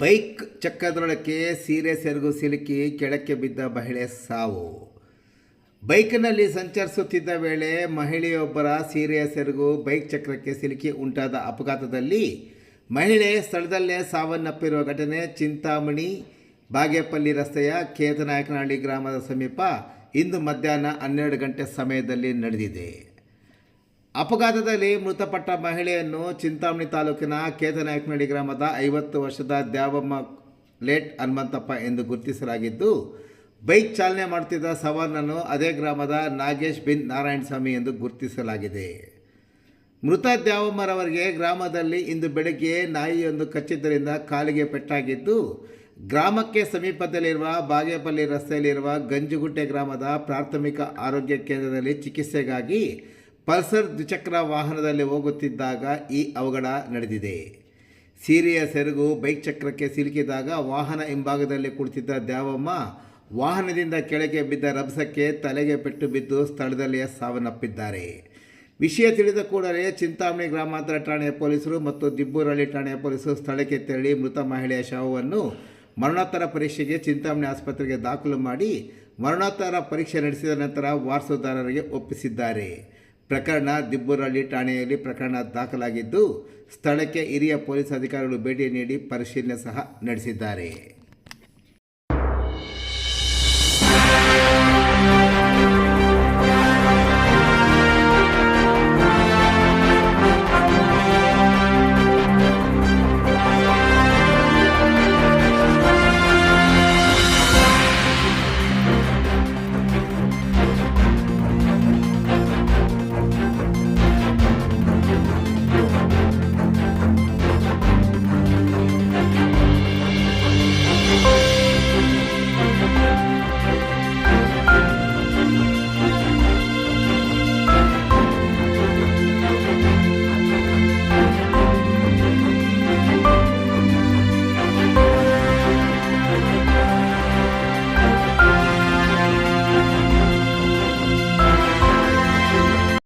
Bike ಚಕ್ರದೊಳಕ್ಕೆ ಸೀರೆ ಸೆರಗು ಸಿಲುಕಿ ಕೆಳಕ್ಕೆ ಬಿದ್ದ ಮಹಿಳೆ ಸಾವು. ಬೈಕ್ನಲ್ಲಿ ಸಂಚರಿಸುತ್ತಿದ್ದ ವೇಳೆ ಮಹಿಳೆಯೊಬ್ಬರ ಸೀರೆಯ ಸೆರಗು ಬೈಕ್ ಚಕ್ರಕ್ಕೆ ಸಿಲುಕಿ ಉಂಟಾದ ಅಪಘಾತದಲ್ಲಿ ಮಹಿಳೆ ಸ್ಥಳದಲ್ಲೇ ಸಾವನ್ನಪ್ಪಿರುವ ಘಟನೆ ಚಿಂತಾಮಣಿ ಬಾಗೇಪಲ್ಲಿ ರಸ್ತೆಯ ಕೇತನಾಯಕನಹಳ್ಳಿ ಗ್ರಾಮದ ಸಮೀಪ ಇಂದು ಮಧ್ಯಾಹ್ನ ಹನ್ನೆರಡು ಗಂಟೆ ಸಮಯದಲ್ಲಿ ನಡೆದಿದೆ. ಅಪಘಾತದಲ್ಲಿ ಮೃತಪಟ್ಟ ಮಹಿಳೆಯನ್ನು ಚಿಂತಾಮಣಿ ತಾಲೂಕಿನ ಕೇತನಾಯಕನಹಳ್ಳಿ ಗ್ರಾಮದ ಐವತ್ತು ವರ್ಷದ ದ್ಯಾವಮ್ಮ ಲೇಟ್ ಹನುಮಂತಪ್ಪ ಎಂದು ಗುರುತಿಸಲಾಗಿದ್ದು, ಬೈಕ್ ಚಾಲನೆ ಮಾಡುತ್ತಿದ್ದ ಸವಾರನನ್ನು ಅದೇ ಗ್ರಾಮದ ನಾಗೇಶ್ ಬಿನ್ ನಾರಾಯಣಸ್ವಾಮಿ ಎಂದು ಗುರುತಿಸಲಾಗಿದೆ. ಮೃತ ದ್ಯಾವಮ್ಮರವರಿಗೆ ಗ್ರಾಮದಲ್ಲಿ ಇಂದು ಬೆಳಗ್ಗೆ ನಾಯಿಯೊಂದು ಕಚ್ಚಿದ್ದರಿಂದ ಕಾಲಿಗೆ ಪೆಟ್ಟಾಗಿದ್ದು, ಗ್ರಾಮಕ್ಕೆ ಸಮೀಪದಲ್ಲಿರುವ ಬಾಗೇಪಲ್ಲಿ ರಸ್ತೆಯಲ್ಲಿರುವ ಗಂಜುಗುಟ್ಟೆ ಗ್ರಾಮದ ಪ್ರಾಥಮಿಕ ಆರೋಗ್ಯ ಕೇಂದ್ರದಲ್ಲಿ ಚಿಕಿತ್ಸೆಗಾಗಿ ಪಲ್ಸರ್ ದ್ವಿಚಕ್ರ ವಾಹನದಲ್ಲಿ ಹೋಗುತ್ತಿದ್ದಾಗ ಈ ಅವಘಡ ನಡೆದಿದೆ. ಸೀರೆಯ ಸೆರಗು ಬೈಕ್ ಚಕ್ರಕ್ಕೆ ಸಿಲುಕಿದಾಗ ವಾಹನ ಹಿಂಭಾಗದಲ್ಲಿ ಕುಳಿತಿದ್ದ ದ್ಯಾವಮ್ಮ ವಾಹನದಿಂದ ಕೆಳಗೆ ಬಿದ್ದ ರಭಸಕ್ಕೆ ತಲೆಗೆ ಪೆಟ್ಟು ಬಿದ್ದು ಸ್ಥಳದಲ್ಲಿಯೇ ಸಾವನ್ನಪ್ಪಿದ್ದಾರೆ. ವಿಷಯ ತಿಳಿದ ಕೂಡಲೇ ಚಿಂತಾಮಣಿ ಗ್ರಾಮಾಂತರ ಠಾಣೆಯ ಪೊಲೀಸರು ಮತ್ತು ದಿಬ್ಬೂರಹಳ್ಳಿ ಠಾಣೆಯ ಪೊಲೀಸರು ಸ್ಥಳಕ್ಕೆ ತೆರಳಿ ಮೃತ ಮಹಿಳೆಯ ಶವವನ್ನು ಮರಣೋತ್ತರ ಪರೀಕ್ಷೆಗೆ ಚಿಂತಾಮಣಿ ಆಸ್ಪತ್ರೆಗೆ ದಾಖಲು ಮಾಡಿ ಮರಣೋತ್ತರ ಪರೀಕ್ಷೆ ನಡೆಸಿದ ನಂತರ ವಾರಸುದಾರರಿಗೆ ಒಪ್ಪಿಸಿದ್ದಾರೆ. ಪ್ರಕರಣ ದಿಬ್ಬುರಳ್ಳಿ ಠಾಣೆಯಲ್ಲಿ ಪ್ರಕರಣ ದಾಖಲಾಗಿದ್ದು ಸ್ಥಳಕ್ಕೆ ಹಿರಿಯ ಪೊಲೀಸ್ ಅಧಿಕಾರಿಗಳು ಭೇಟಿ ನೀಡಿ ಪರಿಶೀಲನೆ ಸಹ ನಡೆಸಿದ್ದಾರೆ.